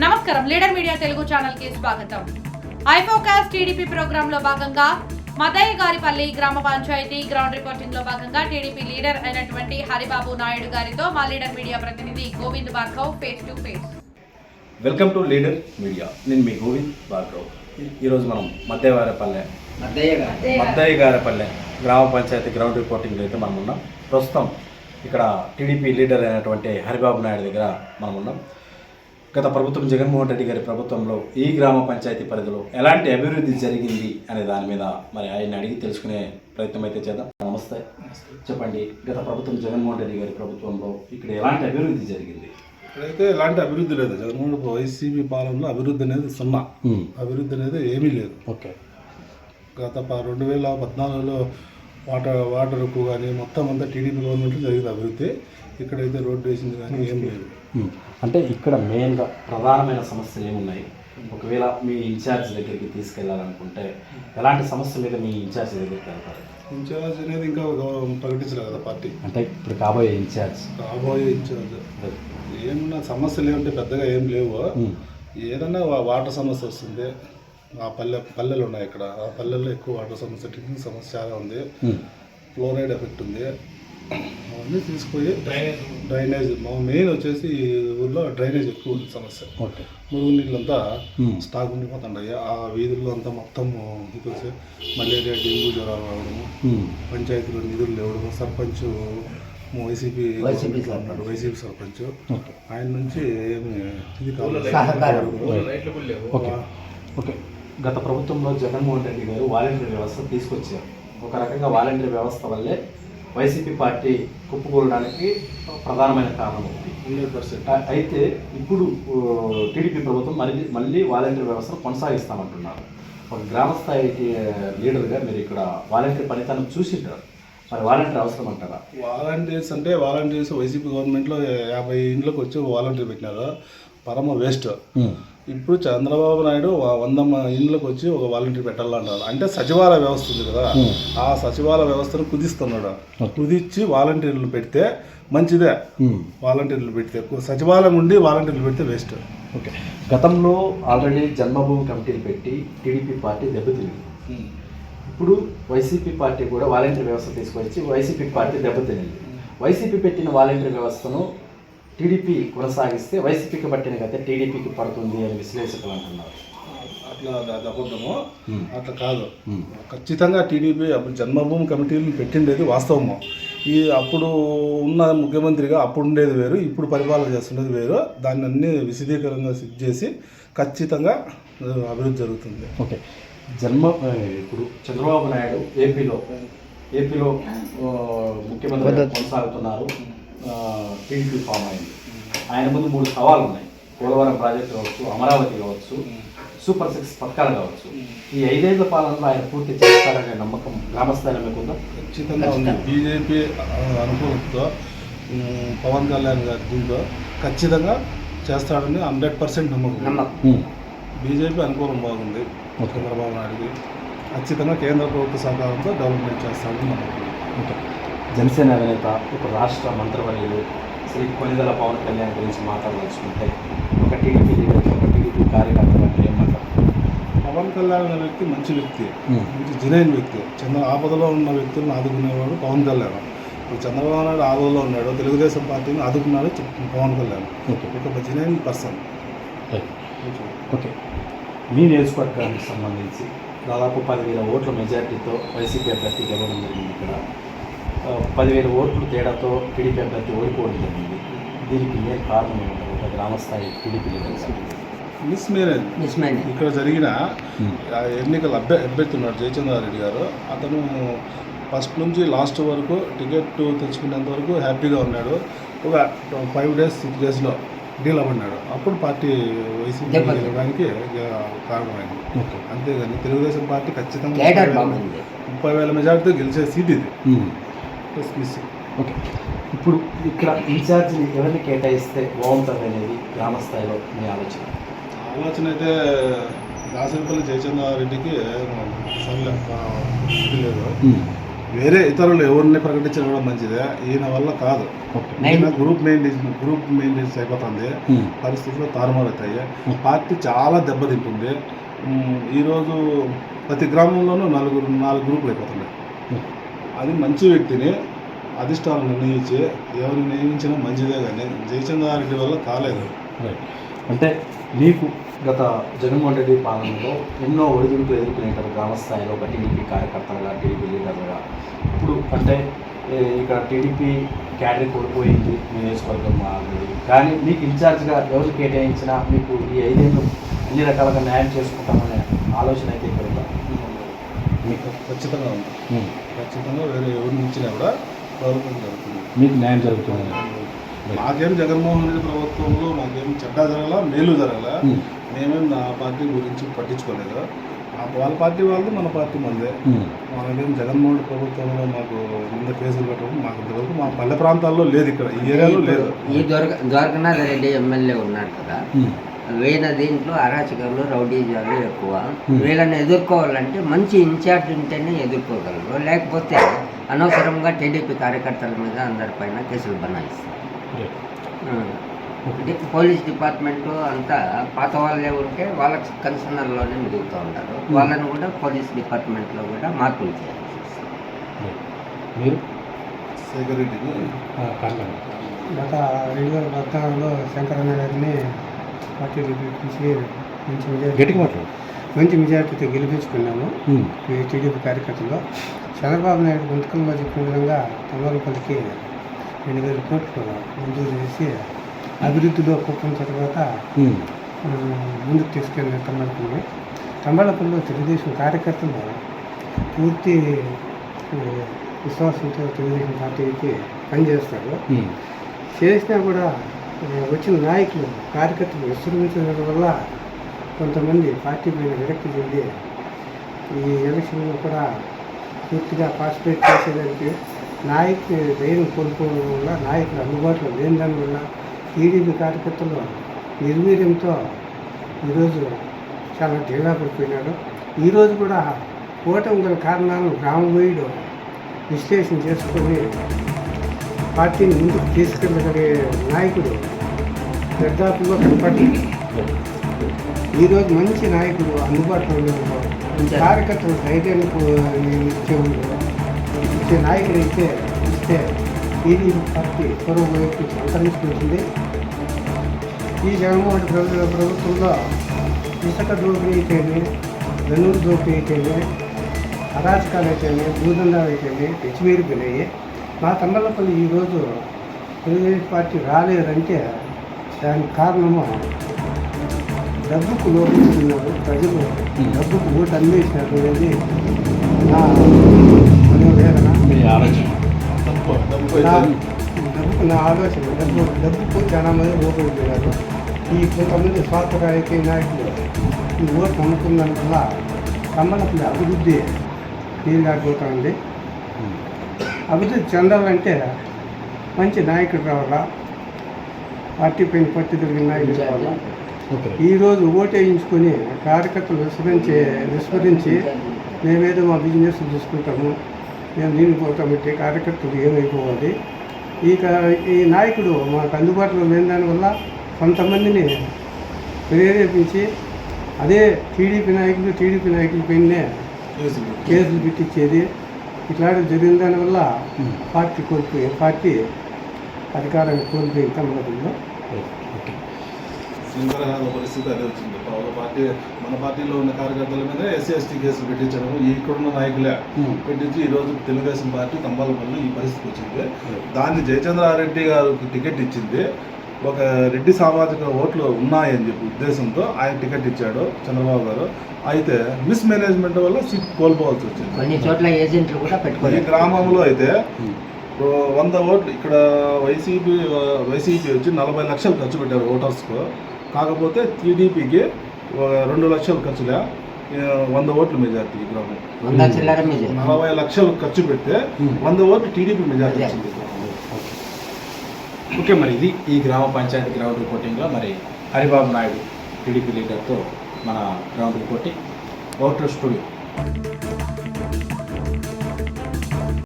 నమస్కారం. Leader media Telugu ఛానల్కి స్వాగతం. ఐఫోకాస్ టీడీపీ ప్రోగ్రామ్లో భాగంగా మదయ్య గారిపల్లి గ్రామ పంచాయతీ గ్రౌండ్ రిపోర్టింగ్లో భాగంగా టీడీపీ లీడర్ అయినటువంటి హరిబాబు నాయుడు గారితో మా లీడర్ మీడియా ప్రతినిధి Govind Bhargav face to face welcome to leader media నేను మీ గోవింద్ భార్గవ్. ఈ- ఈరోజు మనం మధ్యవారపల్లె మద్దయ్య గారు మద్దయ్య గారపల్లె గ్రామ పంచాయతీ గ్రౌండ్ రిపోర్టింగ్లో అయితే మనం ఉన్నాం. ప్రస్తుతం ఇక్కడ టీడీపీ లీడర్ అయినటువంటి హరిబాబు నాయుడు దగ్గర మనం ఉన్నాం. గత ప్రభుత్వం జగన్మోహన్ రెడ్డి గారి ప్రభుత్వంలో ఈ గ్రామ పంచాయతీ పరిధిలో ఎలాంటి అభివృద్ధి జరిగింది అనే దాని మీద మరి ఆయన అడిగి తెలుసుకునే ప్రయత్నం అయితే చేద్దాం. నమస్తే. చెప్పండి గత ప్రభుత్వం జగన్మోహన్ రెడ్డి గారి ప్రభుత్వంలో ఇక్కడ ఎలాంటి అభివృద్ధి జరిగింది? ఇక్కడైతే ఎలాంటి అభివృద్ధి లేదు. జగన్మోహన్ వైసీపీ పాలనలో అభివృద్ధి అనేది సున్నా. అభివృద్ధి అనేది ఏమీ లేదు. ఓకే. గత రెండు వేల పద్నాలుగులో వాటర్ వాటర్కు కానీ మొత్తం అంతా టీడీపీ గవర్నమెంట్లో జరిగింది అభివృద్ధి. ఇక్కడైతే రోడ్డు వేసింది కానీ ఏం లేదు. అంటే ఇక్కడ మెయిన్గా ప్రధానమైన సమస్యలు ఏమున్నాయి? ఒకవేళ మీ ఇన్ఛార్జ్ దగ్గరికి తీసుకెళ్ళాలనుకుంటే ఎలాంటి సమస్య మీద మీ ఇన్ఛార్జ్ దగ్గరికి వెళ్తారు? ఇన్ఛార్జ్ అనేది ఇంకా ప్రకటించలేదు కదా పార్టీ. అంటే ఇప్పుడు కాబోయే ఇన్ఛార్జ్. రాబోయే ఇన్ఛార్జ్. ఏమన్నా సమస్యలు ఏమంటే పెద్దగా ఏం లేవు. ఏదన్నా వా- వాటర్ సమస్య వస్తుంది. ఆ పల్లె పల్లెలు ఉన్నాయి ఇక్కడ. ఆ పల్లెల్లో ఎక్కువ వాటర్ సమస్య డ్రింకింగ్ సమస్య చాలా ఉంది. ఫ్లోరైడ్ ఎఫెక్ట్ ఉంది. అవన్నీ తీసుకుపోయి డ్రైనేజ్ మా మెయిన్ వచ్చేసి ఈ ఊర్లో డ్రైనేజ్ ఎక్కువ ఉంది సమస్య. ఓకే. మురుగు నీళ్ళంతా స్టాక్ ఉండిపోతుంటాయి ఆ వీధుల్లో అంతా మొత్తం ఇది మలేరియా డెంగ్యూ జ్వరాలు రావడము పంచాయతీలో నిధులు లేవడము సర్పంచ్ వైసీపీ వైసీపీ ఉన్నాడు వైసీపీ సర్పంచ్. ఆయన నుంచి ఏమి ఇది. ఓకే. ఓకే. గత ప్రభుత్వంలో జగన్మోహన్ రెడ్డి గారు వాలంటీర్ వ్యవస్థ తీసుకొచ్చారు. ఒక రకంగా వాలంటీర్ వ్యవస్థ వల్లే వైసీపీ పార్టీ కుప్పకూడడానికి ప్రధానమైన కారణం ఉంది హండ్రెడ్ పర్సెంట్. అయితే ఇప్పుడు టీడీపీ ప్రభుత్వం మళ్ళీ మళ్ళీ వాలంటీర్ వ్యవస్థను కొనసాగిస్తామంటున్నారు. ఒక గ్రామ స్థాయి టీ- లీడర్గా మీరు ఇక్కడ వాలంటీర్ పనితనం చూసింటారు. మరి వాలంటీర్ అవసరం అంటారా? వాలంటీర్స్ అంటే వాలంటీర్స్ వైసీపీ గవర్నమెంట్లో యాభై ఇండ్లకు వచ్చి వాలంటీర్ పెట్టినారు. పరమ వేస్ట్. ఇప్పుడు చంద్రబాబు నాయుడు వంద ఇండ్లకు వచ్చి ఒక వాలంటీర్ పెట్టాలంటారు అంటే సచివాలయ వ్యవస్థ ఉంది కదా ఆ సచివాలయ వ్యవస్థను కుదిస్తున్నాడు. కుదిచ్చి వాలంటీర్లు పెడితే మంచిదే. వాలంటీర్లు పెడితే సచివాలయం ఉండి వాలంటీర్లు పెడితే వేస్ట్. ఓకే. గతంలో ఆల్రెడీ జన్మభూమి కమిటీలు పెట్టి టీడీపీ పార్టీ దెబ్బతింది ఇప్పుడు వైసీపీ పార్టీ కూడా వాలంటీర్ వ్యవస్థ తీసుకొచ్చి వైసీపీ పార్టీ దెబ్బతినింది. వైసీపీ పెట్టిన వాలంటీర్ వ్యవస్థను టీడీపీ కొనసాగిస్తే వైసీపీకి పట్టిన గతే టీడీపీకి పడుతుంది అని విశ్లేషకులు అంటున్నారు. అట్లా అది అబద్ధము అట్లా కాదు. ఖచ్చితంగా టీడీపీ అప్పుడు జన్మభూమి కమిటీలు పెట్టిండేది వాస్తవము. ఈ అప్పుడు ఉన్న ముఖ్యమంత్రిగా అప్పుడు ఉండేది వేరు ఇప్పుడు పరిపాలన చేస్తున్నది వేరు. దాన్ని అన్ని విశదీకరంగా సిద్ధ చేసి ఖచ్చితంగా అభివృద్ధి జరుగుతుంది. ఓకే. జన్మ ఇప్పుడు చంద్రబాబు నాయుడు ఏపీలో ఏపీలో ఆ, ముఖ్యమంత్రిగా కొనసాగుతున్నారు. టీడీపీ ఫామ్ అయింది. ఆయన ముందు మూడు సవాళ్ళు ఉన్నాయి పోలవరం ప్రాజెక్టు కావచ్చు అమరావతి కావచ్చు సూపర్ సిక్స్ పథకాలు కావచ్చు. ఈ ఐదేళ్ళ పాలనలో ఆయన పూర్తి చేస్తారనే నమ్మకం గ్రామస్థాయిలో మీకు ఉందా? ఖచ్చితంగా ఉంది. బీజేపీ ఉమ్, పవన్ కళ్యాణ్ గారి దీంట్లో ఖచ్చితంగా చేస్తాడని హండ్రెడ్ పర్సెంట్ నమ్మకం. బీజేపీ అనుకూలం బాగుంది. చంద్రబాబు నాయుడుకి ఖచ్చితంగా కేంద్ర ప్రభుత్వ సహకారంతో డెవలప్మెంట్ చేస్తాడని నమ్మకం. జనసేన అధినేత ఒక రాష్ట్ర మంత్రివర్యులు శ్రీ కొనిదల పవన్ కళ్యాణ్ గురించి మాట్లాడదలుచుకుంటే ఒక టీడీపీ లీడర్ ఒక టీడీపీ కార్యకర్తగా మీరు ఏం పవన్ కళ్యాణ్ అనే వ్యక్తి మంచి వ్యక్తి. మంచి జనైన వ్యక్తి. చంద్ర ఆపదలో ఉన్న వ్యక్తులను ఆదుకునేవాడు పవన్ కళ్యాణ్. ఇప్పుడు చంద్రబాబు నాయుడు ఆపదలో ఉన్నాడు తెలుగుదేశం పార్టీని ఆదుకున్నాడు పవన్ కళ్యాణ్. ఓకే. ఒక జనైన్ పర్సన్. ఓకే. మీ నియోజకవర్గానికి సంబంధించి దాదాపు పదివేల ఓట్ల మెజార్టీతో వైసీపీ అభ్యర్థి గెలవడం జరిగింది ఇక్కడ. పదివేల ఓట్లు తేడాతో టీడీపీ అభ్యర్థి ఓడిపోవడం జరిగింది. దీనికి మెయిన్ కారణం ఏమంటారు ఒక గ్రామస్థాయి టీడీపీ మిస్ మేరేజ్ నిజమైన ఇక్కడ జరిగిన ఆ ఎన్నికల అభ్య అభ్యర్థి ఉన్నాడు జయచంద్రారెడ్డి గారు. అతను ఫస్ట్ నుంచి లాస్ట్ వరకు టికెట్ తెచ్చుకునేంత వరకు హ్యాపీగా ఉన్నాడు. ఒక ఫైవ్ డేస్ సిక్స్ డేస్లో డీల్ అవ్వన్నాడు అప్పుడు పార్టీ వైసీపీ. గెలవడానికి కారణమైంది. అంతేగాని తెలుగుదేశం పార్టీ ఖచ్చితంగా ముప్పై వేల మెజార్టీతో గెలిచే సీట్ ఇది. ప్లస్ ఓకే ఇప్పుడు ఇక్కడ ఇన్ఛార్జిని ఎవరిని కేటాయిస్తే బాగుంటుంది అనేది గ్రామస్థాయిలో మీ ఆలోచన? ఆలోచన అయితే దాసరిపల్లి జయచంద్రారెడ్డికి సర్లే లేదు. వేరే ఇతరులు ఎవరిని ప్రకటించడం కూడా మంచిదే. ఈయన వల్ల కాదు. ఈయన గ్రూప్ మెయింటెన్స్ గ్రూప్ మెయింటెన్స్ అయిపోతుంది. ఉమ్. పరిస్థితులు తారుమారవుతాయి. పార్టీ చాలా దెబ్బతింటుంది. ఈరోజు ప్రతి గ్రామంలోనూ నలుగురు నాలుగు గ్రూపులు అయిపోతున్నాయి. అది మంచి వ్యక్తిని అధిష్టానం నిర్ణయించి ఎవరిని నియమించినా మంచిదే కానీ జయచంద్రారెడ్డి వల్ల కాలేదు. రైట్. అంటే మీకు గత జగన్మోహన్ రెడ్డి పాలనలో ఎన్నో ఒడిదుడుకులు ఎదుర్కొనేటారు గ్రామ స్థాయిలో ఒక టీడీపీ కార్యకర్తలుగా టీడీపీ లీడర్లుగా. ఇప్పుడు అంటే ఇక్కడ టీడీపీ క్యాడరీ కోల్పోయింది మీ నియోజకవర్గం ఆల్రెడీ. కానీ మీకు ఇన్ఛార్జ్గా ఎవరు కేటాయించినా మీకు ఈ ఐదేళ్ళు అన్ని రకాలుగా న్యాయం చేసుకుంటామనే ఆలోచన అయితే ఇక్కడ మీకు ఖచ్చితంగా ఉంది. ఖచ్చితంగా వేరే ఎవరిని ఇచ్చినా కూడా డెవలప్మెంట్ జరుగుతుంది. మీకు న్యాయం జరుగుతుంది. మాకేం జగన్మోహన్ రెడ్డి ప్రభుత్వంలో మాకేం చెడ్డ జరగల మేలు జరగల. మేమేం. నా పార్టీ గురించి పట్టించుకోలేదు. ఆ వాళ్ళ పార్టీ వాళ్ళది మన పార్టీ మందే. మనకేం జగన్మోహన్ రెడ్డి ప్రభుత్వంలో మాకు ముంద కేసులు పెట్టడం మాకు ఇంతవరకు మా పల్లె ప్రాంతాల్లో లేదు ఇక్కడ. ఈ ఏరియాలో లేదు. ఈ దొరక ద్వారకనాథ్ రెడ్డి ఎమ్మెల్యే ఉన్నాడు కదా. వీళ్ళ దీంట్లో అరాచకాలు రౌడీజాలు ఎక్కువ Hmm. వీళ్ళని ఎదుర్కోవాలంటే మంచి ఇన్ఛార్జ్ ఉంటేనే ఎదుర్కోగలరు లేకపోతే అనవసరంగా టీడీపీ కార్యకర్తల మీద అందరిపైన కేసులు బనాయిస్తారు. Hmm. ఇది పోలీస్ డిపార్ట్మెంట్ అంతా పాత వాళ్ళే ఉంటే వాళ్ళకి కన్సర్నర్లోనే మిగులుతూ ఉంటారు వాళ్ళని కూడా పోలీస్ డిపార్ట్మెంట్లో కూడా మార్పులు చేయాలి. మీరు. గత రెండు వేల పద్నాలుగులో శంకరన్న గారిని పిలిపించి మంచి మెజార్టీ మంచి మెజార్టీతో గెలిపించుకున్నాము. ఈ టీడీపీ కార్యకర్తలు. చంద్రబాబు నాయుడు గుంతకంలో చెప్పిన విధంగా తమలపల్లికి రెండు వేల కోట్లు మంజూరు చేసి అభివృద్ధిలో కుప్పం తర్వాత ముందుకు తీసుకెళ్ళిన తమ్మలపల్లి తమ్మలపల్లిలో తెలుగుదేశం కార్యకర్తలు పూర్తి విశ్వాసంతో తెలుగుదేశం పార్టీకి పనిచేస్తారు. చేసినా కూడా వచ్చిన నాయకులు కార్యకర్తలు విస్తరించడం వల్ల కొంతమంది పార్టీ పైన విరక్తి చెంది ఈ ఎలక్షన్లో కూడా పూర్తిగా పార్టిసిపేట్ చేసేదానికి నాయకు ధైర్యం కోల్పోవడం వల్ల నాయకులు అందుబాటులో లేని దానివల్ల టీడీపీ కార్యకర్తలు నిర్వీర్యంతో ఈరోజు చాలా ఢీలా పడిపోయినారు. ఈరోజు కూడా ఓటమి గల కారణాలను గ్రామవైడు విశ్లేషణ చేసుకొని పార్టీని ముందుకు తీసుకెళ్ళగలిగే నాయకుడు దర్దాపుల్లో కనపడి ఈరోజు మంచి నాయకుడు అందుబాటులో కార్యకర్తలు ధైర్యాన్ని ఇచ్చే ఇచ్చే నాయకుడు అయితే ఇస్తే టీడీపీ పార్టీ పొరవ వైపు అంతరించుకుంటుంది ఈ జగన్మోహన్ ప్రభు ప్రభుత్వంలో ఇసుక దోపిడీ అయితేనే వెన్నులు దోపిడీ అయితేనే అరాచకాలు అయితేనే భూదండాలు అయితేనే తెచ్చిమీరిపోయినాయి మా తమ్మలపల్లి ఈరోజు తెలుగుదేశం పార్టీ రాలేదంటే దానికి కారణము డబ్బుకు లోపించుకున్నారు ప్రజలు. డబ్బుకు ఓటు అందేసినారు అనేది నా మనోవేదన. ఆలోచన. డబ్బుకు నా ఆలోచన డబ్బు డబ్బుకు చాలా మంది ఓపెడుతున్నారు ఈ కొంతమంది స్వార్థ రాజకీయ నాయకులు ఈ ఓటు నమ్ముకున్నందు వల్ల కమ్మలపల్లి అభివృద్ధి ఉంది ఉమ్. అభివృద్ధి చెందాలంటే మంచి నాయకుడు రావాలా? పార్టీ పైన పట్టు తిరిగిన నాయకుడు రావాలా? ఈరోజు ఓటేయించుకొని కార్యకర్తలు విస్మరించి విస్మరించి మేమేదో మా బిజినెస్ చూసుకుంటాము మేము దీనికి పోతామంటే కార్యకర్తలు ఏమైపోవాలి? ఈ కా- ఈ నాయకుడు మాకు అందుబాటులో లేని దానివల్ల కొంతమందిని ప్రేరేపించి అదే టీడీపీ నాయకులు టీడీపీ నాయకుల పైనే కేసులు పెట్టించేది ఇట్లాంటివి జరిగిన దానివల్ల ఉమ్. పార్టీ కోల్పోయి పార్టీ అధికారాన్ని కోల్పోయింది తమిళనాడులో సింగరహాల పరిస్థితి అదే వచ్చింది. ఒక పార్టీ మన పార్టీలో ఉన్న కార్యకర్తల మీద ఎస్సీ ఎస్టీ కేసులు పెట్టించడం ఇక్కడున్న నాయకులే ఉమ్. పెట్టించి ఈ రోజు తెలుగుదేశం పార్టీ తంబాలపల్లి ఈ పరిస్థితి వచ్చింది. దాన్ని జయచంద్రారెడ్డి గారికి టికెట్ ఇచ్చింది. ఒక రెడ్డి సామాజిక ఓట్లు ఉన్నాయని చెప్పి ఉద్దేశంతో ఆయన టికెట్ ఇచ్చాడు చంద్రబాబు గారు. అయితే మిస్ మేనేజ్మెంట్ వల్ల సీట్ కోల్పోవాల్సి వచ్చింది. కొన్ని చోట్ల ఏజెంట్లు కూడా ఈ పెట్టుకోలేదు. గ్రామంలో అయితే వంద ఓట్లు ఇక్కడ వైసీపీ వైసీపీ వచ్చి నలభై లక్షలు ఖర్చు పెట్టారు ఓటర్స్కు. కాకపోతే టీడీపీకి రెండు లక్షలు ఖర్చులే వంద ఓట్లు మెజార్టీ ఈ గ్రామం. నలభై లక్షలు ఖర్చు పెడితే వంద ఓట్లు టీడీపీ మెజార్టీ వచ్చింది ఓకే మరి ఇది ఈ గ్రామ పంచాయతీ గ్రౌండ్ రిపోర్టింగ్లో మరి హరిబాబు నాయుడు టీడీపీ లీడర్తో మన గ్రౌండ్ రిపోర్టింగ్ ఓటర్ స్టూడియో.